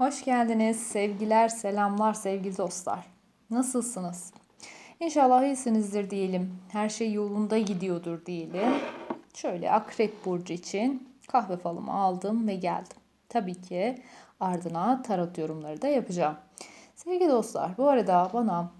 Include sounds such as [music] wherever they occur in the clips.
Hoş geldiniz. Sevgiler, selamlar sevgili dostlar. Nasılsınız? İnşallah iyisinizdir diyelim. Her şey yolunda gidiyordur diyelim. Şöyle Akrep Burcu için kahve falımı aldım ve geldim. Tabii ki ardına tarot yorumları da yapacağım. Sevgili dostlar bu arada bana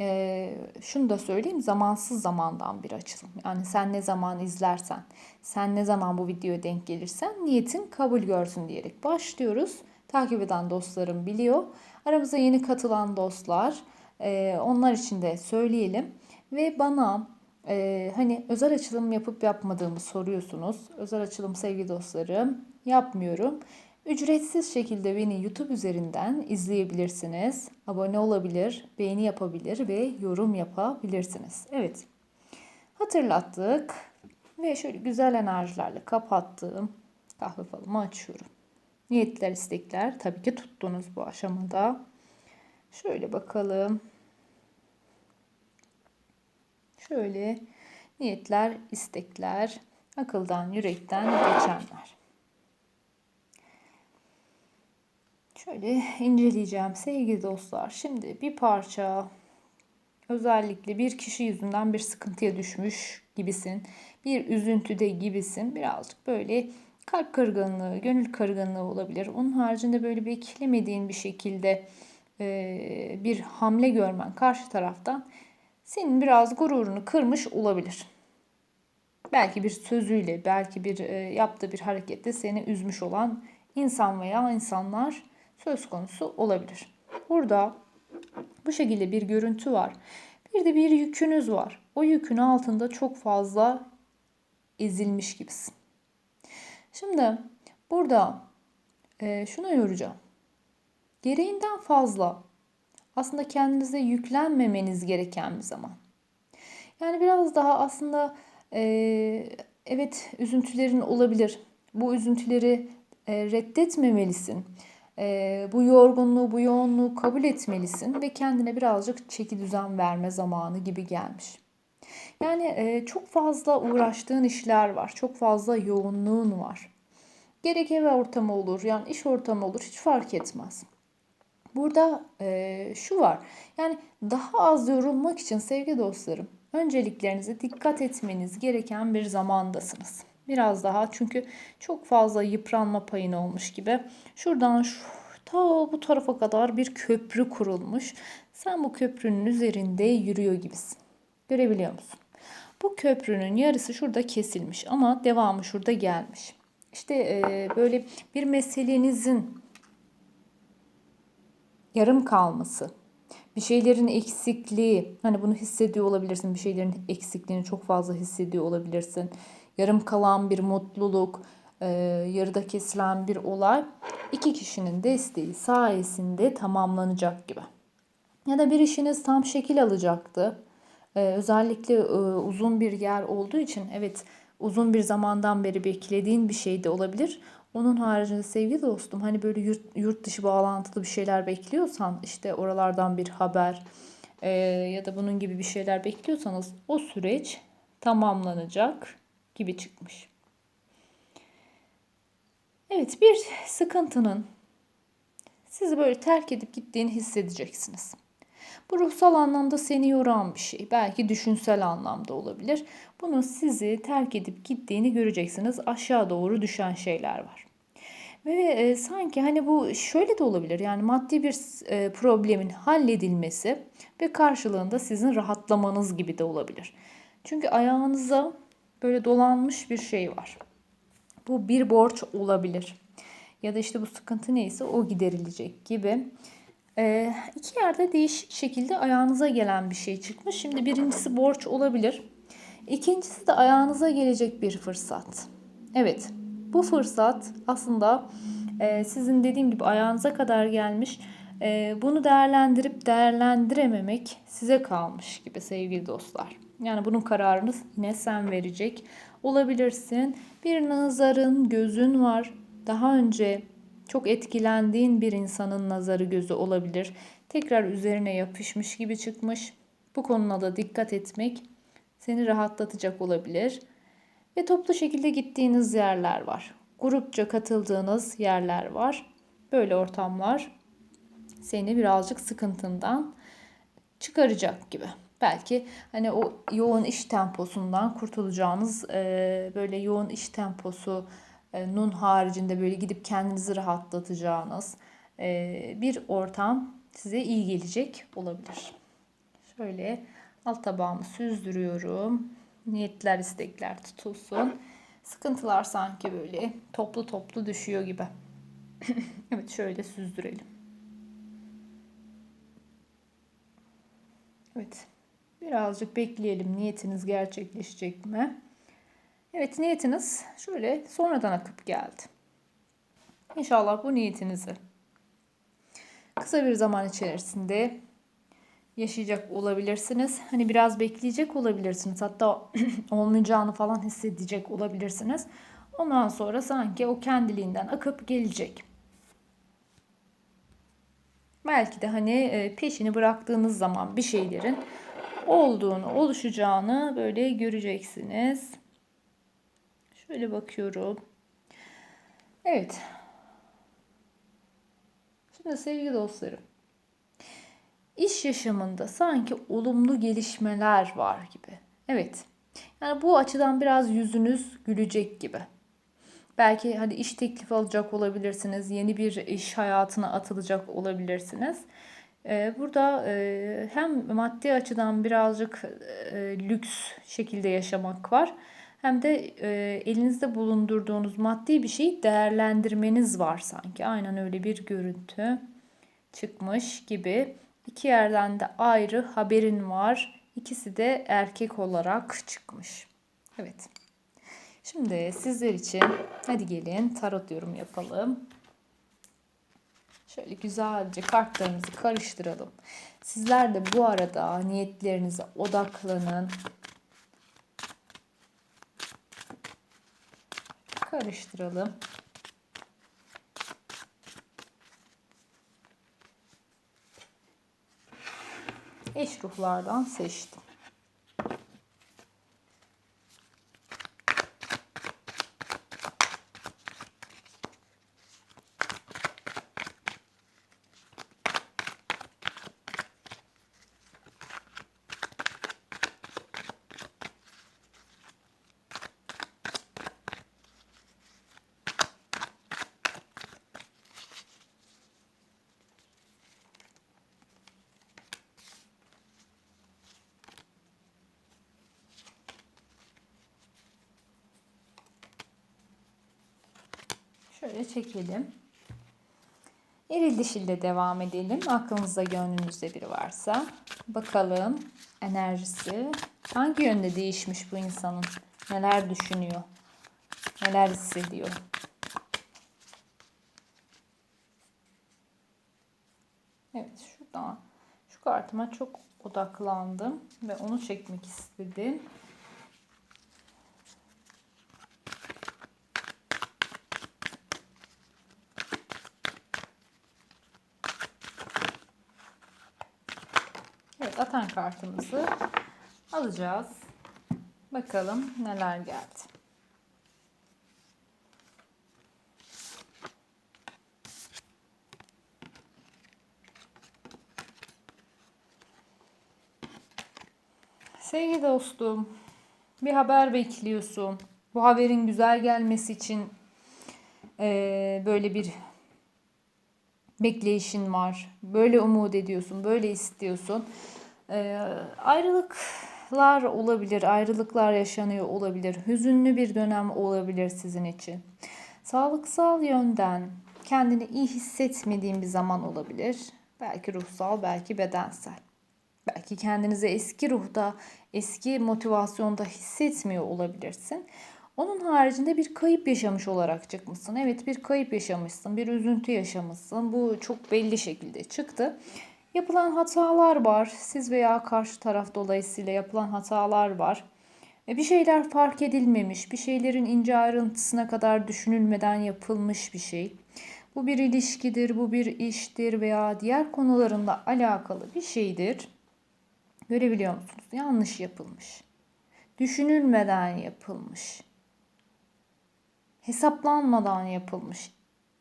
e, şunu da söyleyeyim zamansız zamandan bir açılım. Yani sen ne zaman izlersen, sen ne zaman bu videoya denk gelirsen niyetin kabul görsün diyerek başlıyoruz. Takip eden dostlarım biliyor. Aramıza yeni katılan dostlar e, onlar için de söyleyelim. Ve bana e, hani özel açılım yapıp yapmadığımı soruyorsunuz. Özel açılım sevgili dostlarım yapmıyorum. Ücretsiz şekilde beni YouTube üzerinden izleyebilirsiniz. Abone olabilir, beğeni yapabilir ve yorum yapabilirsiniz. Evet. Hatırlattık ve şöyle güzel enerjilerle kapattım. Kahve falımı açıyorum. Niyetler, istekler tabii ki tuttunuz bu aşamada. Şöyle bakalım. Şöyle niyetler, istekler, akıldan, yürekten geçenler. Şöyle inceleyeceğim sevgili dostlar. Şimdi bir parça özellikle bir kişi yüzünden bir sıkıntıya düşmüş gibisin. Bir üzüntüde gibisin. Birazcık böyle kalp kırgınlığı, gönül kırgınlığı olabilir. Onun haricinde böyle beklemediğin bir şekilde e, bir hamle görmen karşı taraftan senin biraz gururunu kırmış olabilir. Belki bir sözüyle, belki bir e, yaptığı bir harekette seni üzmüş olan insan veya insanlar söz konusu olabilir. Burada bu şekilde bir görüntü var. Bir de bir yükünüz var. O yükün altında çok fazla ezilmiş gibisin. Şimdi burada e, şunu yoracağım. Gereğinden fazla aslında kendinize yüklenmemeniz gereken bir zaman. Yani biraz daha aslında e, evet üzüntülerin olabilir. Bu üzüntüleri e, reddetmemelisin. E, bu yorgunluğu, bu yoğunluğu kabul etmelisin ve kendine birazcık çeki düzen verme zamanı gibi gelmiş. Yani e, çok fazla uğraştığın işler var. Çok fazla yoğunluğun var. Gerek ev ortamı olur, yani iş ortamı olur hiç fark etmez. Burada e, şu var. Yani daha az yorulmak için sevgili dostlarım önceliklerinize dikkat etmeniz gereken bir zamandasınız. Biraz daha çünkü çok fazla yıpranma payın olmuş gibi. Şuradan şu ta bu tarafa kadar bir köprü kurulmuş. Sen bu köprünün üzerinde yürüyor gibisin. Görebiliyor musun? Bu köprünün yarısı şurada kesilmiş ama devamı şurada gelmiş. İşte e, böyle bir meselenizin yarım kalması, bir şeylerin eksikliği, hani bunu hissediyor olabilirsin, bir şeylerin eksikliğini çok fazla hissediyor olabilirsin. Yarım kalan bir mutluluk, e, yarıda kesilen bir olay iki kişinin desteği sayesinde tamamlanacak gibi. Ya da bir işiniz tam şekil alacaktı. Ee, özellikle e, uzun bir yer olduğu için evet uzun bir zamandan beri beklediğin bir şey de olabilir. Onun haricinde sevgili dostum hani böyle yurt, yurt dışı bağlantılı bir şeyler bekliyorsan işte oralardan bir haber e, ya da bunun gibi bir şeyler bekliyorsanız o süreç tamamlanacak gibi çıkmış. Evet bir sıkıntının sizi böyle terk edip gittiğini hissedeceksiniz. Bu ruhsal anlamda seni yoran bir şey. Belki düşünsel anlamda olabilir. Bunun sizi terk edip gittiğini göreceksiniz. Aşağı doğru düşen şeyler var. Ve e, sanki hani bu şöyle de olabilir. Yani maddi bir e, problemin halledilmesi ve karşılığında sizin rahatlamanız gibi de olabilir. Çünkü ayağınıza böyle dolanmış bir şey var. Bu bir borç olabilir. Ya da işte bu sıkıntı neyse o giderilecek gibi. Ee, iki yerde değişik şekilde ayağınıza gelen bir şey çıkmış. Şimdi birincisi borç olabilir. İkincisi de ayağınıza gelecek bir fırsat. Evet bu fırsat aslında e, sizin dediğim gibi ayağınıza kadar gelmiş. E, bunu değerlendirip değerlendirememek size kalmış gibi sevgili dostlar. Yani bunun kararını yine sen verecek olabilirsin. Bir nazarın, gözün var. Daha önce çok etkilendiğin bir insanın nazarı gözü olabilir. Tekrar üzerine yapışmış gibi çıkmış. Bu konuda da dikkat etmek seni rahatlatacak olabilir. Ve toplu şekilde gittiğiniz yerler var. Grupça katıldığınız yerler var. Böyle ortamlar seni birazcık sıkıntından çıkaracak gibi. Belki hani o yoğun iş temposundan kurtulacağınız böyle yoğun iş temposu nun haricinde böyle gidip kendinizi rahatlatacağınız e, bir ortam size iyi gelecek olabilir. Şöyle alt tabağımı süzdürüyorum. Niyetler, istekler tutulsun. Sıkıntılar sanki böyle toplu toplu düşüyor gibi. [laughs] evet şöyle süzdürelim. Evet. Birazcık bekleyelim niyetiniz gerçekleşecek mi? Evet niyetiniz şöyle sonradan akıp geldi. İnşallah bu niyetinizi kısa bir zaman içerisinde yaşayacak olabilirsiniz. Hani biraz bekleyecek olabilirsiniz. Hatta [clears throat] olmayacağını falan hissedecek olabilirsiniz. Ondan sonra sanki o kendiliğinden akıp gelecek. Belki de hani e, peşini bıraktığınız zaman bir şeylerin olduğunu, oluşacağını böyle göreceksiniz. Şöyle bakıyorum. Evet. Şimdi sevgili dostlarım. İş yaşamında sanki olumlu gelişmeler var gibi. Evet. Yani bu açıdan biraz yüzünüz gülecek gibi. Belki hani iş teklifi alacak olabilirsiniz. Yeni bir iş hayatına atılacak olabilirsiniz. Ee, burada e, hem maddi açıdan birazcık e, lüks şekilde yaşamak var. Hem de e, elinizde bulundurduğunuz maddi bir şeyi değerlendirmeniz var sanki. Aynen öyle bir görüntü çıkmış gibi. İki yerden de ayrı haberin var. İkisi de erkek olarak çıkmış. Evet. Şimdi sizler için hadi gelin tarot yorum yapalım. Şöyle güzelce kartlarımızı karıştıralım. Sizler de bu arada niyetlerinize odaklanın. Karıştıralım. Eş ruhlardan seçtim. Şöyle çekelim. Eril dişille devam edelim. Aklınızda gönlünüzde biri varsa. Bakalım enerjisi hangi yönde değişmiş bu insanın? Neler düşünüyor? Neler hissediyor? Evet şuradan şu kartıma çok odaklandım ve onu çekmek istedim. Evet atan kartımızı alacağız. Bakalım neler geldi. Sevgili dostum, bir haber bekliyorsun. Bu haberin güzel gelmesi için e, böyle bir bekleyişin var. Böyle umut ediyorsun, böyle istiyorsun. Ee, ayrılıklar olabilir, ayrılıklar yaşanıyor olabilir. Hüzünlü bir dönem olabilir sizin için. Sağlıksal yönden kendini iyi hissetmediğin bir zaman olabilir. Belki ruhsal, belki bedensel. Belki kendinizi eski ruhda, eski motivasyonda hissetmiyor olabilirsin. Onun haricinde bir kayıp yaşamış olarak çıkmışsın. Evet bir kayıp yaşamışsın, bir üzüntü yaşamışsın. Bu çok belli şekilde çıktı. Yapılan hatalar var. Siz veya karşı taraf dolayısıyla yapılan hatalar var. Bir şeyler fark edilmemiş, bir şeylerin ince ayrıntısına kadar düşünülmeden yapılmış bir şey. Bu bir ilişkidir, bu bir iştir veya diğer konularında alakalı bir şeydir. Görebiliyor musunuz? Yanlış yapılmış. Düşünülmeden yapılmış hesaplanmadan yapılmış.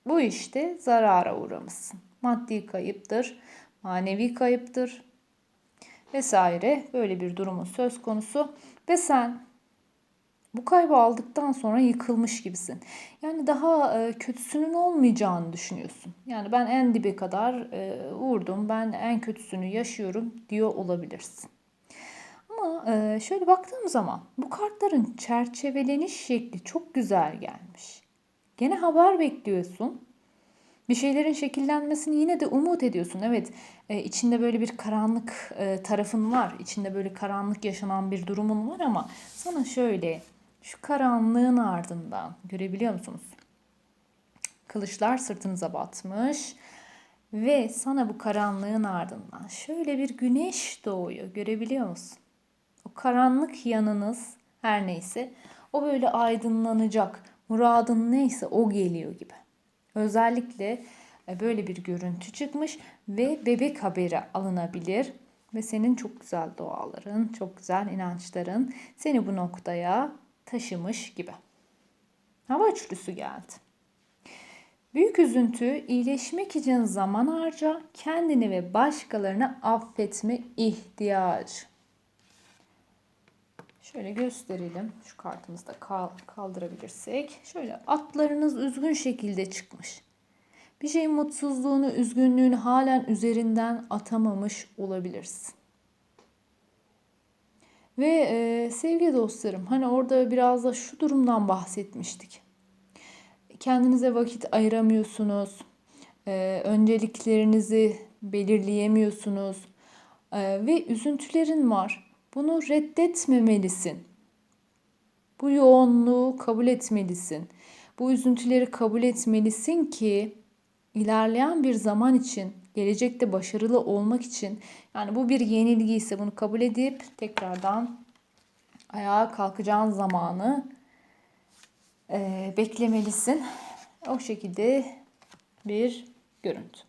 Bu işte zarara uğramışsın. Maddi kayıptır, manevi kayıptır vesaire böyle bir durumun söz konusu ve sen bu kaybı aldıktan sonra yıkılmış gibisin. Yani daha e, kötüsünün olmayacağını düşünüyorsun. Yani ben en dibe kadar e, vurdum, ben en kötüsünü yaşıyorum diyor olabilirsin. Ama e, şöyle baktığım zaman bu kartların çerçeveleniş şekli çok güzel gelmiş. Gene haber bekliyorsun. Bir şeylerin şekillenmesini yine de umut ediyorsun. Evet, e, içinde böyle bir karanlık e, tarafın var. İçinde böyle karanlık yaşanan bir durumun var ama sana şöyle şu karanlığın ardından görebiliyor musunuz? Kılıçlar sırtınıza batmış ve sana bu karanlığın ardından şöyle bir güneş doğuyor. Görebiliyor musun? O karanlık yanınız her neyse o böyle aydınlanacak. Muradın neyse o geliyor gibi. Özellikle e, böyle bir görüntü çıkmış ve bebek haberi alınabilir ve senin çok güzel duaların, çok güzel inançların seni bu noktaya taşımış gibi. Hava üçlüsü geldi. Büyük üzüntü, iyileşmek için zaman harca, kendini ve başkalarını affetme ihtiyacı. Şöyle gösterelim. Şu kartımızı da kaldırabilirsek. Şöyle atlarınız üzgün şekilde çıkmış. Bir şeyin mutsuzluğunu, üzgünlüğünü halen üzerinden atamamış olabilirsin. Ve e, sevgili dostlarım hani orada biraz da şu durumdan bahsetmiştik. Kendinize vakit ayıramıyorsunuz. E, önceliklerinizi belirleyemiyorsunuz. E, ve üzüntülerin var. Bunu reddetmemelisin. Bu yoğunluğu kabul etmelisin. Bu üzüntüleri kabul etmelisin ki ilerleyen bir zaman için, gelecekte başarılı olmak için yani bu bir yenilgi ise bunu kabul edip tekrardan ayağa kalkacağın zamanı e, beklemelisin. O şekilde bir görüntü.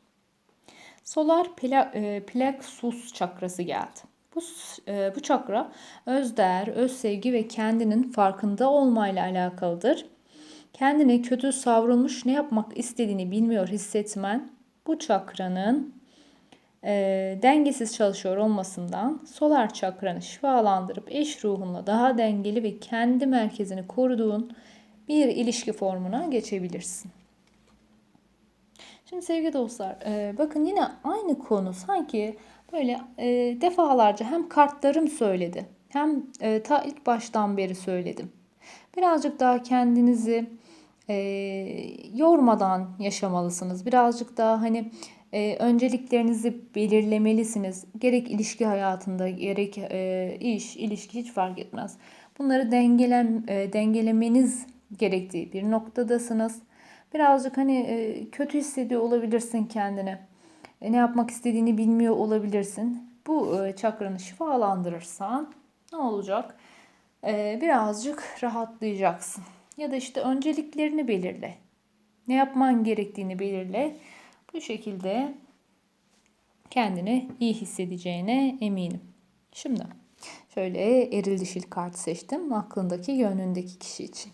Solar e, plexus çakrası geldi. Bu, e, bu çakra öz değer, öz sevgi ve kendinin farkında olmayla alakalıdır. Kendine kötü savrulmuş ne yapmak istediğini bilmiyor hissetmen bu çakranın e, dengesiz çalışıyor olmasından solar çakranı şifalandırıp eş ruhunla daha dengeli ve kendi merkezini koruduğun bir ilişki formuna geçebilirsin. Şimdi sevgili dostlar e, bakın yine aynı konu sanki böyle e, defalarca hem kartlarım söyledi hem e, ta ilk baştan beri söyledim. Birazcık daha kendinizi e, yormadan yaşamalısınız. Birazcık daha hani e, önceliklerinizi belirlemelisiniz. Gerek ilişki hayatında gerek e, iş, ilişki hiç fark etmez. Bunları dengelem, e, dengelemeniz gerektiği bir noktadasınız. Birazcık hani e, kötü hissediyor olabilirsin kendini. E, ne yapmak istediğini bilmiyor olabilirsin. Bu e, çakranı şifalandırırsan ne olacak? E, birazcık rahatlayacaksın. Ya da işte önceliklerini belirle. Ne yapman gerektiğini belirle. Bu şekilde kendini iyi hissedeceğine eminim. Şimdi şöyle eril dişil kart seçtim. Aklındaki gönlündeki kişi için.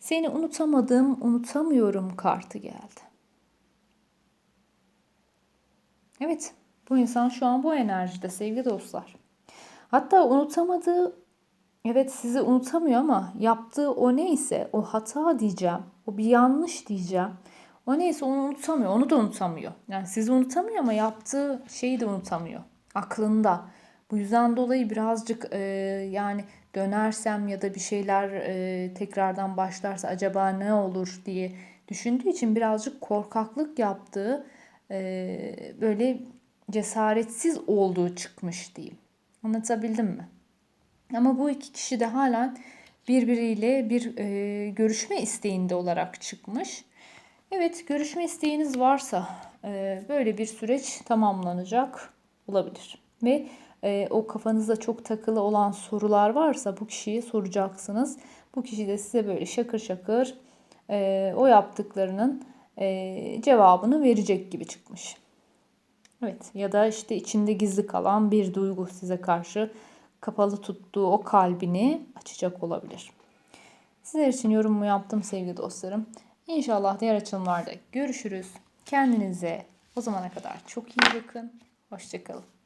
Seni unutamadım, unutamıyorum kartı geldi. Evet, bu insan şu an bu enerjide sevgili dostlar. Hatta unutamadığı, evet sizi unutamıyor ama yaptığı o neyse, o hata diyeceğim, o bir yanlış diyeceğim. O neyse onu unutamıyor, onu da unutamıyor. Yani sizi unutamıyor ama yaptığı şeyi de unutamıyor. Aklında. Bu yüzden dolayı birazcık e, yani dönersem ya da bir şeyler e, tekrardan başlarsa acaba ne olur diye düşündüğü için birazcık korkaklık yaptığı e, böyle cesaretsiz olduğu çıkmış diyeyim. Anlatabildim mi? Ama bu iki kişi de halen birbiriyle bir e, görüşme isteğinde olarak çıkmış. Evet, görüşme isteğiniz varsa e, böyle bir süreç tamamlanacak olabilir. Ve o kafanızda çok takılı olan sorular varsa bu kişiye soracaksınız. Bu kişi de size böyle şakır şakır o yaptıklarının e, cevabını verecek gibi çıkmış. Evet ya da işte içinde gizli kalan bir duygu size karşı kapalı tuttuğu o kalbini açacak olabilir. Sizler için yorumumu yaptım sevgili dostlarım. İnşallah diğer açılımlarda görüşürüz. Kendinize o zamana kadar çok iyi bakın. Hoşçakalın.